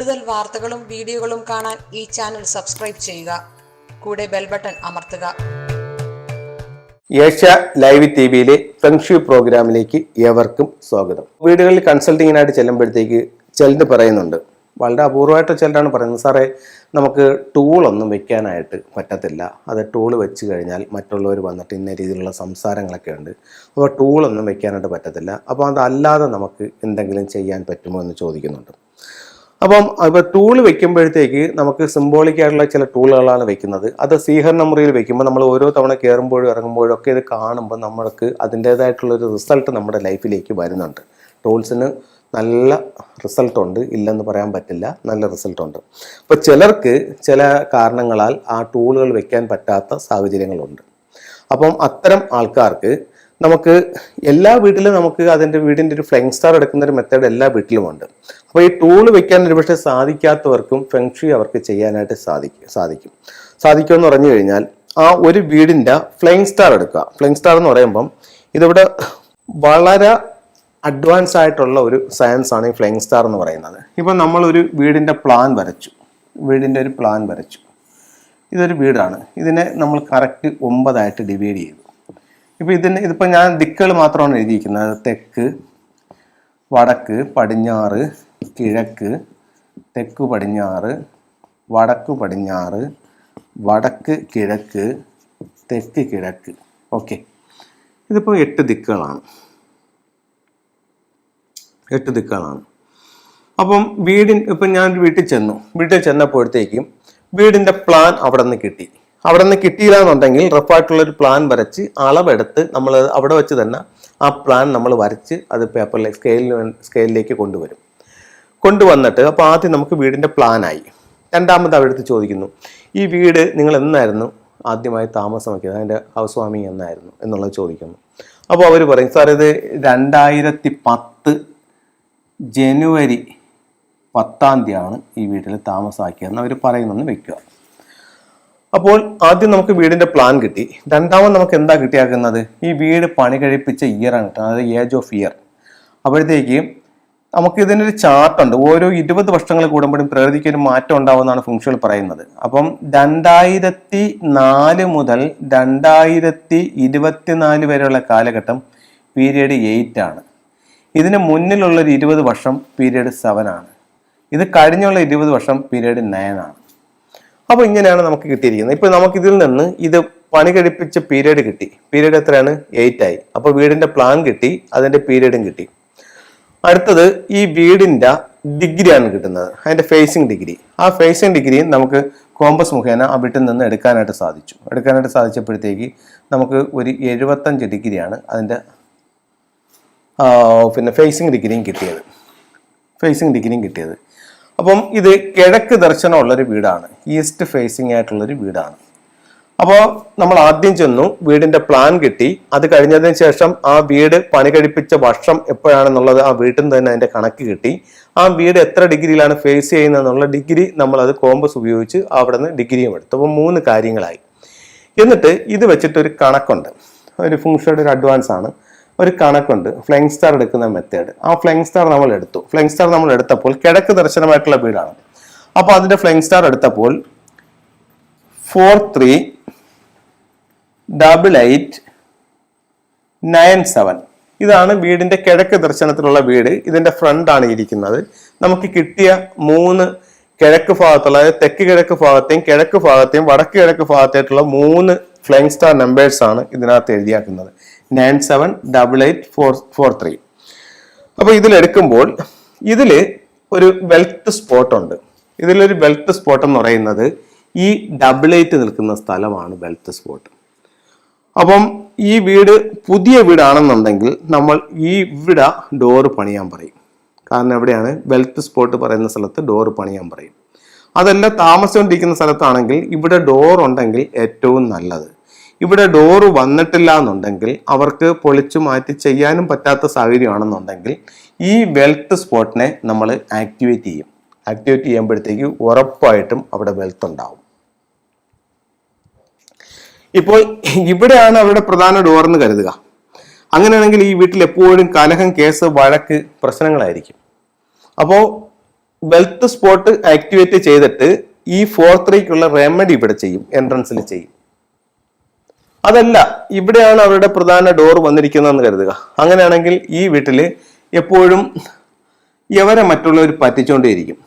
കൂടുതൽ വാർത്തകളും വീഡിയോകളും കാണാൻ ഈ ചാനൽ സബ്സ്ക്രൈബ് ചെയ്യുക. കൂടെ ബെൽ ബട്ടൺ അമർത്തുക. ഏഷ്യ ലൈവ് ടി വിയിലെ ഫെങ്ഷു പ്രോഗ്രാമിലേക്ക് ഏവർക്കും സ്വാഗതം. വീടുകളിൽ കൺസൾട്ടിങ്ങിനായിട്ട് ചെല്ലുമ്പോഴത്തേക്ക് ചിലത് പറയുന്നുണ്ട്. വളരെ അപൂർവമായിട്ട് ചിലരാണ് പറയുന്നത്. സാറേ നമുക്ക് ടൂളൊന്നും വെക്കാനായിട്ട് പറ്റത്തില്ല. അത് ടൂൾ വെച്ച് കഴിഞ്ഞാൽ മറ്റുള്ളവർ വന്നിട്ട് ഇന്ന രീതിയിലുള്ള സംസാരങ്ങളൊക്കെ ഉണ്ട്. അപ്പോൾ ടൂളൊന്നും വെക്കാനായിട്ട് പറ്റത്തില്ല. അപ്പോൾ അതല്ലാതെ നമുക്ക് എന്തെങ്കിലും ചെയ്യാൻ പറ്റുമോ എന്ന് ചോദിക്കുന്നുണ്ട്. അപ്പം ഇപ്പോൾ ടൂൾ വെക്കുമ്പോഴത്തേക്ക് നമുക്ക് സിംബോളിക് ആയിട്ടുള്ള ചില ടൂളുകളാണ് വെക്കുന്നത്. അത് സ്വീകരണ മുറിയിൽ വെക്കുമ്പോൾ നമ്മൾ ഓരോ തവണ കയറുമ്പോഴും ഇറങ്ങുമ്പോഴും ഒക്കെ ഇത് കാണുമ്പോൾ നമ്മൾക്ക് അതിന്റേതായിട്ടുള്ളൊരു റിസൾട്ട് നമ്മുടെ ലൈഫിലേക്ക് വരുന്നുണ്ട്. ടൂൾസിന് നല്ല റിസൾട്ട് ഉണ്ട്. ഇല്ലെന്ന് പറയാൻ പറ്റില്ല. നല്ല റിസൾട്ട് ഉണ്ട്. അപ്പോൾ ചിലർക്ക് ചില കാരണങ്ങളാൽ ആ ടൂളുകൾ വെക്കാൻ പറ്റാത്ത സാഹചര്യങ്ങളുണ്ട്. അപ്പം അത്തരം ആൾക്കാർക്ക് നമുക്ക് എല്ലാ വീട്ടിലും നമുക്ക് അതിന്റെ വീടിന്റെ ഒരു ഫ്ലെങ് സ്റ്റാർ എടുക്കുന്ന ഒരു മെത്തേഡ് എല്ലാ വീട്ടിലുമുണ്ട് അപ്പോൾ ഈ ടൂൾ വെക്കാൻ ഒരുപക്ഷെ സാധിക്കാത്തവർക്കും ഫെങ്ഷി അവർക്ക് ചെയ്യാനായിട്ട് സാധിക്കും സാധിക്കും. സാധിക്കുമെന്ന് പറഞ്ഞു കഴിഞ്ഞാൽ ആ ഒരു വീടിന്റെ ഫ്ലെയിങ് സ്റ്റാർ എടുക്കുക. ഫ്ലെയിങ് സ്റ്റാർ എന്ന് പറയുമ്പം ഇതിവിടെ വളരെ അഡ്വാൻസ് ആയിട്ടുള്ള ഒരു സയൻസ് ആണ് ഈ ഫ്ലെയിങ് സ്റ്റാർ എന്ന് പറയുന്നത്. ഇപ്പം നമ്മളൊരു വീടിന്റെ പ്ലാൻ വരച്ചു. വീടിന്റെ ഒരു പ്ലാൻ വരച്ചു. ഇതൊരു വീടാണ്. ഇതിനെ നമ്മൾ കറക്റ്റ് ഒമ്പതായിട്ട് ഡിവൈഡ് ചെയ്തു. ഇപ്പോൾ ഇതിന് ഇതിപ്പോൾ ഞാൻ ദിക്കുകൾ മാത്രമാണ് എഴുതിയിരിക്കുന്നത്. തെക്ക് വടക്ക് പടിഞ്ഞാറ് കിഴക്ക് തെക്ക് പടിഞ്ഞാറ് വടക്ക് പടിഞ്ഞാറ് വടക്ക് കിഴക്ക് തെക്ക് കിഴക്ക്. ഓക്കെ. ഇതിപ്പോൾ എട്ട് ദിക്കുകളാണ്. എട്ട് ദിക്കുകളാണ്. അപ്പം വീടിൻ ഇപ്പം ഞാൻ വീട്ടിൽ ചെന്നു. വീട്ടിൽ ചെന്നപ്പോഴത്തേക്കും വീടിന്റെ പ്ലാൻ അവിടെ നിന്ന് കിട്ടി. അവിടെ നിന്ന് കിട്ടിയില്ല എന്നുണ്ടെങ്കിൽ റഫായിട്ടുള്ള ഒരു പ്ലാൻ വരച്ച് അളവെടുത്ത് നമ്മൾ അവിടെ വെച്ച് തന്നെ ആ പ്ലാൻ നമ്മൾ വരച്ച് അത് പേപ്പറിലേക്ക് സ്കെയിലിന് സ്കെയിലിലേക്ക് കൊണ്ടുവരും. കൊണ്ടുവന്നിട്ട് അപ്പോൾ ആദ്യം നമുക്ക് വീടിന്റെ പ്ലാനായി രണ്ടാമത് അവിടുത്തെ ചോദിക്കുന്നു ഈ വീട് നിങ്ങൾ എന്നായിരുന്നു? ആദ്യമായി താമസം വയ്ക്കുന്നത് അതിന്റെ ഹൗസ് വാമിങ് എന്നായിരുന്നു എന്നുള്ളത് ചോദിക്കുന്നു. അപ്പോൾ അവർ പറയും സാർ ഇത് രണ്ടായിരത്തി പത്ത് ജനുവരി പത്താം തീയതിയാണ് ഈ വീട്ടിൽ താമസമാക്കിയതെന്ന് അവർ പറയുന്നെന്ന് വെക്കുക. അപ്പോൾ ആദ്യം നമുക്ക് വീടിന്റെ പ്ലാൻ കിട്ടി. രണ്ടാമത് നമുക്ക് എന്താ കിട്ടിയാക്കുന്നത്? ഈ വീട് പണി കഴിപ്പിച്ച ഇയർ ആണ് കിട്ടുന്നത്. അതായത് ഏജ് ഓഫ് ഇയർ അപ്പോഴത്തേക്ക് നമുക്ക് ഇതിനൊരു ചാർട്ടുണ്ട് ഓരോ ഇരുപത് വർഷങ്ങൾ കൂടുമ്പോഴും പ്രകൃതിക്ക് ഒരു മാറ്റം ഉണ്ടാവുമെന്നാണ് ഫുങ്ഷുകൾ പറയുന്നത്. അപ്പം രണ്ടായിരത്തി നാല് മുതൽ രണ്ടായിരത്തി ഇരുപത്തിനാല് വരെയുള്ള കാലഘട്ടം പീരീഡ് എയ്റ്റ് ആണ്. ഇതിന് മുന്നിലുള്ള ഒരു ഇരുപത് വർഷം പീരീഡ് സെവൻ ആണ്. ഇത് കഴിഞ്ഞുള്ള ഇരുപത് വർഷം പീരീഡ് നയൻ ആണ്. അപ്പോൾ ഇങ്ങനെയാണ് നമുക്ക് കിട്ടിയിരിക്കുന്നത്. ഇപ്പൊ നമുക്ക് ഇതിൽ നിന്ന് ഇത് പണി കഴിപ്പിച്ച പീരീഡ് കിട്ടി. പീരീഡ് എത്രയാണ്? എയ്റ്റ് ആയി. അപ്പോൾ വീടിന്റെ പ്ലാൻ കിട്ടി അതിന്റെ പീരീഡും കിട്ടി. അടുത്തത് ഈ വീടിന്റെ ഡിഗ്രിയാണ് കിട്ടുന്നത്. അതിന്റെ ഫേസിംഗ് ഡിഗ്രി ആ ഫേസിംഗ് ഡിഗ്രി നമുക്ക് കോമ്പസ് മുഖേന ആ വീട്ടിൽ നിന്ന് എടുക്കാനായിട്ട് സാധിച്ചു. എടുക്കാനായിട്ട് സാധിച്ചപ്പോഴത്തേക്ക് നമുക്ക് ഒരു എഴുപത്തഞ്ച് ഡിഗ്രിയാണ് അതിന്റെ പിന്നെ ഫേസിംഗ് ഡിഗ്രിയും കിട്ടിയത്. ഫേസിംഗ് ഡിഗ്രിയും കിട്ടിയത്. അപ്പം ഇത് കിഴക്ക് ദർശനമുള്ളൊരു വീടാണ്. ഈസ്റ്റ് ഫേസിംഗ് ആയിട്ടുള്ളൊരു വീടാണ്. അപ്പോൾ നമ്മൾ ആദ്യം ചെന്നു വീടിന്റെ പ്ലാൻ കിട്ടി. അത് കഴിഞ്ഞതിന് ശേഷം ആ വീട് പണി കഴിപ്പിച്ച വർഷം എപ്പോഴാണെന്നുള്ളത് ആ വീട്ടിൽ നിന്ന് തന്നെ അതിന്റെ കണക്ക് കിട്ടി. ആ വീട് എത്ര ഡിഗ്രിയിലാണ് ഫേസ് ചെയ്യുന്നതെന്നുള്ള ഡിഗ്രി നമ്മൾ അത് കോമ്പസ് ഉപയോഗിച്ച് അവിടെ നിന്ന് ഡിഗ്രിയും എടുത്തു. അപ്പോൾ മൂന്ന് കാര്യങ്ങളായി. എന്നിട്ട് ഇത് വെച്ചിട്ടൊരു കണക്കുണ്ട്. ഒരു ഫുങ്ഷയുടെ ഒരു അഡ്വാൻസ് ആണ്. ഒരു കണക്കുണ്ട്. ഫ്ലൈങ് സ്റ്റാർ എടുക്കുന്ന മെത്തേഡ് ആ ഫ്ലൈങ് സ്റ്റാർ നമ്മൾ എടുത്തു. ഫ്ലൈങ് സ്റ്റാർ നമ്മൾ എടുത്തപ്പോൾ കിഴക്ക് ദർശനമായിട്ടുള്ള വീടാണ്. അപ്പോൾ അതിന്റെ ഫ്ലൈങ് സ്റ്റാർ എടുത്തപ്പോൾ four three double eight nine seven ഇതാണ് വീടിന്റെ കിഴക്ക് ദർശനത്തിലുള്ള വീട്. ഇതിന്റെ ഫ്രണ്ടാണ് ഇരിക്കുന്നത്. നമുക്ക് കിട്ടിയ മൂന്ന് കിഴക്ക് ഭാഗത്തുള്ള അതായത് തെക്ക് കിഴക്ക് ഭാഗത്തെയും കിഴക്ക് ഭാഗത്തെയും വടക്ക് കിഴക്ക് ഭാഗത്തായിട്ടുള്ള മൂന്ന് ഫ്ലൈങ് സ്റ്റാർ നമ്പേഴ്സ് ആണ് ഇതിനകത്ത് എഴുതിയാക്കുന്നത്. Nine seven double eight four four three. അപ്പൊ ഇതിലെടുക്കുമ്പോൾ ഇതിൽ ഒരു വെൽത്ത് സ്പോട്ട് ഉണ്ട്. ഇതിലൊരു വെൽത്ത് സ്പോട്ട് എന്ന് പറയുന്നത് ഈ ഡബിൾ എയ്റ്റ് നിൽക്കുന്ന സ്ഥലമാണ് വെൽത്ത് സ്പോട്ട് അപ്പം ഈ വീട് പുതിയ വീടാണെന്നുണ്ടെങ്കിൽ നമ്മൾ ഈ ഇവിടെ ഡോറ് പണിയാൻ പറയും. കാരണം എവിടെയാണ്? വെൽത്ത് സ്പോട്ട് പറയുന്ന സ്ഥലത്ത് ഡോറ് പണിയാൻ പറയും. അതെല്ലാം താമസിച്ചുകൊണ്ടിരിക്കുന്ന സ്ഥലത്താണെങ്കിൽ ഇവിടെ ഡോർ ഉണ്ടെങ്കിൽ ഏറ്റവും നല്ലത്. ഇവിടെ ഡോറ് വന്നിട്ടില്ല എന്നുണ്ടെങ്കിൽ അവർക്ക് പൊളിച്ചു മാറ്റി ചെയ്യാനും പറ്റാത്ത സാഹചര്യമാണെന്നുണ്ടെങ്കിൽ ഈ വെൽത്ത് സ്പോട്ടിനെ നമ്മൾ ആക്ടിവേറ്റ് ചെയ്യും. ആക്ടിവേറ്റ് ചെയ്യുമ്പോഴത്തേക്ക് ഉറപ്പായിട്ടും അവിടെ വെൽത്ത് ഉണ്ടാവും. ഇപ്പോൾ ഇവിടെയാണ് അവരുടെ പ്രധാന ഡോർ എന്ന് കരുതുക. അങ്ങനെയാണെങ്കിൽ ഈ വീട്ടിൽ എപ്പോഴും കലഹം കേസ് വഴക്ക് പ്രശ്നങ്ങളായിരിക്കും. അപ്പോൾ വെൽത്ത് സ്പോട്ട് ആക്ടിവേറ്റ് ചെയ്തിട്ട് ഈ ഫോർ ത്രീക്കുള്ള റെമഡി ഇവിടെ ചെയ്യും എൻട്രൻസിൽ ചെയ്യും. അതല്ല ഇവിടെയാണ് അവരുടെ പ്രധാന ഡോർ വന്നിരിക്കുന്നതെന്ന് കരുതുക. അങ്ങനെയാണെങ്കിൽ ഈ വീട്ടിൽ എപ്പോഴും ഇവരെ മറ്റുള്ളവർ പറ്റിച്ചുകൊണ്ടേയിരിക്കും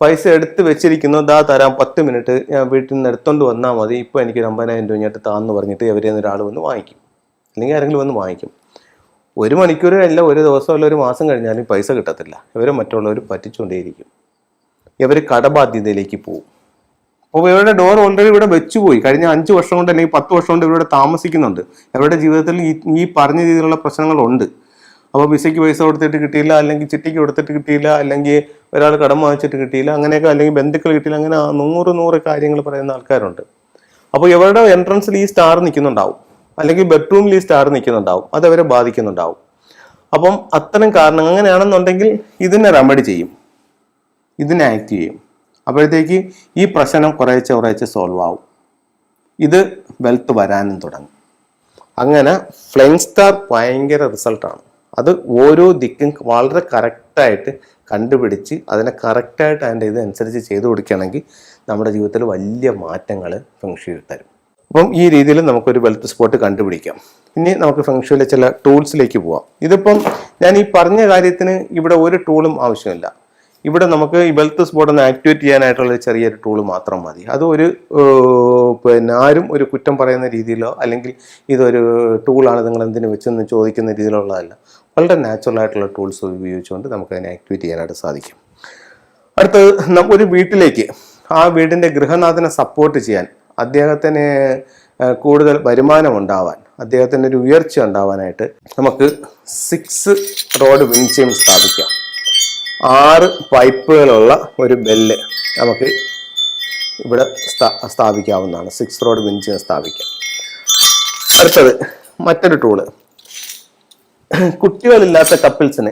പൈസ എടുത്ത് വെച്ചിരിക്കുന്നു ദാ തരാം പത്ത് മിനിറ്റ് ഞാൻ വീട്ടിൽ നിന്ന് എടുത്തോണ്ട് വന്നാൽ മതി. ഇപ്പോൾ എനിക്ക് ഒരു അമ്പതിനായിരം രൂപ താന്ന് പറഞ്ഞിട്ട് ഇവരെ ഒരാൾ വന്ന് വാങ്ങിക്കും. അല്ലെങ്കിൽ ആരെങ്കിലും വന്ന് വാങ്ങിക്കും. ഒരു മണിക്കൂർ അല്ല ഒരു ദിവസം അല്ല ഒരു മാസം കഴിഞ്ഞാലും പൈസ കിട്ടത്തില്ല. ഇവരെ മറ്റുള്ളവർ പറ്റിച്ചുകൊണ്ടേയിരിക്കും ഇവർ കടബാധ്യതയിലേക്ക് പോകും അപ്പോൾ ഇവരുടെ ഡോർ ഓൾറെഡി ഇവിടെ വെച്ചുപോയി. കഴിഞ്ഞ അഞ്ച് വർഷം കൊണ്ട് അല്ലെങ്കിൽ പത്ത് വർഷം കൊണ്ട് ഇവരുടെ താമസിക്കുന്നുണ്ട്. അവരുടെ ജീവിതത്തിൽ ഈ ഈ പറഞ്ഞ രീതിയിലുള്ള പ്രശ്നങ്ങളുണ്ട്. അപ്പോൾ വിസയ്ക്ക് പൈസ കൊടുത്തിട്ട് കിട്ടിയില്ല അല്ലെങ്കിൽ ചിട്ടിക്ക് കൊടുത്തിട്ട് കിട്ടിയില്ല അല്ലെങ്കിൽ ഒരാൾ കടം വാങ്ങിച്ചിട്ട് കിട്ടിയില്ല അങ്ങനെയൊക്കെ അല്ലെങ്കിൽ ബന്ധുക്കൾ കിട്ടിയില്ല അങ്ങനെ നൂറ് നൂറ് കാര്യങ്ങൾ പറയുന്ന ആൾക്കാരുണ്ട്. അപ്പോൾ ഇവരുടെ എൻട്രൻസിൽ ഈ സ്റ്റാർ നിൽക്കുന്നുണ്ടാവും. അല്ലെങ്കിൽ ബെഡ്റൂമിൽ ഈ സ്റ്റാർ നിൽക്കുന്നുണ്ടാവും. അത് അവരെ ബാധിക്കുന്നുണ്ടാവും. അപ്പം അത്തരം കാരണം അങ്ങനെയാണെന്നുണ്ടെങ്കിൽ ഇതിനെ റെമഡി ചെയ്യും. ഇതിനെ ആക്ട് ചെയ്യും. അപ്പോഴത്തേക്ക് ഈ പ്രശ്നം കുറേശ്ശെ കുറേശ്ശെ സോൾവ് ആവും. ഇത് വെൽത്ത് വരാനും തുടങ്ങും. അങ്ങനെ ഫ്ലൈങ് സ്റ്റാർ ഭയങ്കര റിസൾട്ടാണ് അത് ഓരോ ദിക്കും വളരെ കറക്റ്റായിട്ട് കണ്ടുപിടിച്ച് അതിനെ കറക്റ്റായിട്ട് അതിന്റെ ഇതനുസരിച്ച് ചെയ്തു കൊടുക്കുകയാണെങ്കിൽ നമ്മുടെ ജീവിതത്തിൽ വലിയ മാറ്റങ്ങൾ ഫെങ്ഷുയിൽ തരും. അപ്പം ഈ രീതിയിൽ നമുക്കൊരു വെൽത്ത് സ്പോട്ട് കണ്ടുപിടിക്കാം. ഇനി നമുക്ക് ഫെങ്ഷുവിലെ ചില ടൂൾസിലേക്ക് പോവാം. ഇതിപ്പം ഞാൻ ഈ പറഞ്ഞ കാര്യത്തിന് ഇവിടെ ഒരു ടൂളും ആവശ്യമില്ല. ഇവിടെ നമുക്ക് ഈ വെൽത്ത് സ്പോട്ട് ഒന്ന് ആക്ടിവേറ്റ് ചെയ്യാനായിട്ടുള്ള ചെറിയൊരു ടൂൾ മാത്രം മതി. അത് ഒരു പിന്നെ ആരും ഒരു കുറ്റം പറയുന്ന രീതിയിലോ അല്ലെങ്കിൽ ഇതൊരു ടൂളാണ് നിങ്ങൾ എന്തിനു വെച്ചെന്ന് ചോദിക്കുന്ന രീതിയിലുള്ളതല്ല. വളരെ നാച്ചുറൽ ആയിട്ടുള്ള ടൂൾസ് ഉപയോഗിച്ചുകൊണ്ട് നമുക്ക് അതിനെ ആക്ടിവേറ്റ് ചെയ്യാനായിട്ട് സാധിക്കും. അടുത്തത് ഒരു വീട്ടിലേക്ക് ആ വീടിന്റെ ഗൃഹനാഥനെ സപ്പോർട്ട് ചെയ്യാൻ അദ്ദേഹത്തിന് കൂടുതൽ വരുമാനം ഉണ്ടാവാൻ അദ്ദേഹത്തിന്റെ ഒരു ഉയർച്ച ഉണ്ടാവാനായിട്ട് നമുക്ക് സിക്സ് റോഡ് വിൻചെയിം സ്ഥാപിക്കാം. ആറ് പൈപ്പുകളുള്ള ഒരു ബെല്ല് നമുക്ക് ഇവിടെ സ്ഥാ- സ്ഥാപിക്കാവുന്നതാണ്. സിക്സ് റോഡ് ബെഞ്ചിന് സ്ഥാപിക്കാം. അടുത്തത് മറ്റൊരു ടൂൾ കുട്ടികളില്ലാത്ത കപ്പിൾസിന്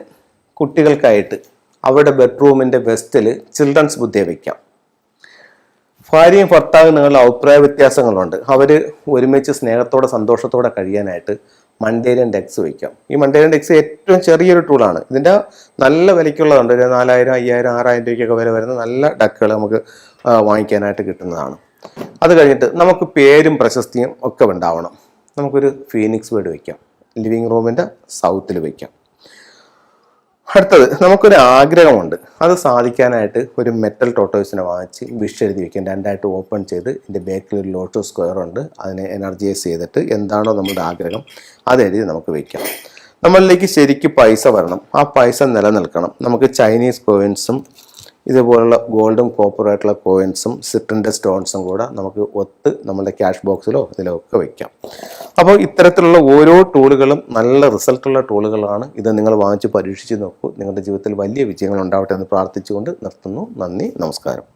കുട്ടികൾക്കായിട്ട് അവരുടെ ബെഡ്റൂമിന്റെ വെസ്റ്റിൽ ചിൽഡ്രൻസ് ബുദ്ധയെ വയ്ക്കാം ഭാര്യയും ഭർത്താവും നിങ്ങളുടെ അഭിപ്രായ വ്യത്യാസങ്ങളുണ്ട്. അവർ ഒരുമിച്ച് സ്നേഹത്തോടെ സന്തോഷത്തോടെ കഴിയാനായിട്ട് മണ്ടേരിയൻ ഡെക്സ് വയ്ക്കാം. ഈ മണ്ടേരിയൻ ഡെക്സ് ഏറ്റവും ചെറിയൊരു ടൂളാണ് ഇതിന്റെ നല്ല വിലയ്ക്കുള്ളതുണ്ട്. ഒരു നാലായിരം അയ്യായിരം ആറായിരം രൂപയ്ക്കൊക്കെ വില വരുന്ന നല്ല ഡക്കുകൾ നമുക്ക് വാങ്ങിക്കാനായിട്ട് കിട്ടുന്നതാണ്. അത് കഴിഞ്ഞിട്ട് നമുക്ക് പേരും പ്രശസ്തിയും ഒക്കെ ഉണ്ടാവണം. നമുക്കൊരു ഫീനിക്സ് വീട് വയ്ക്കാം. ലിവിങ് റൂമിന്റെ സൗത്തിൽ വയ്ക്കാം. അടുത്തത് നമുക്കൊരു ആഗ്രഹമുണ്ട്. അത് സാധിക്കാനായിട്ട് ഒരു മെറ്റൽ ടോട്ടോയ്സിനെ വാങ്ങിച്ച് വിഷ് എഴുതി വെക്കും. രണ്ടായിട്ട് ഓപ്പൺ ചെയ്ത് ഇതിന്റെ ബാക്കിൽ ഒരു ലോട്ടോ സ്ക്വയർ ഉണ്ട്. അതിനെ എനർജൈസ് ചെയ്തിട്ട് എന്താണോ നമ്മുടെ ആഗ്രഹം അത് എഴുതി നമുക്ക് വെക്കാം. നമ്മളിലേക്ക് ശരിക്കും പൈസ വരണം. ആ പൈസ നിലനിൽക്കണം. നമുക്ക് ചൈനീസ് കോയിൻസും ഇതുപോലുള്ള ഗോൾഡും കോപ്പറായിട്ടുള്ള കോയിൻസും സിറ്റിന്റെ സ്റ്റോൺസും കൂടെ നമുക്ക് ഒത്ത് നമ്മുടെ ക്യാഷ് ബോക്സിലോ ഇതിലോ ഒക്കെ വയ്ക്കാം അപ്പോൾ ഇത്തരത്തിലുള്ള ഓരോ ടൂളുകളും നല്ല റിസൾട്ടുള്ള ടൂളുകളാണ് ഇത് നിങ്ങൾ വാങ്ങിച്ച് പരീക്ഷിച്ച് നോക്കൂ. നിങ്ങളുടെ ജീവിതത്തിൽ വലിയ വിജയങ്ങൾ ഉണ്ടാവട്ടെ എന്ന് പ്രാർത്ഥിച്ചുകൊണ്ട് നിർത്തുന്നു. നന്ദി നമസ്കാരം.